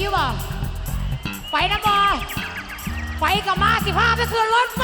อยู่บ่ ไปนะบ่ ไปกับมาสิพาไปขึ้นรถไฟ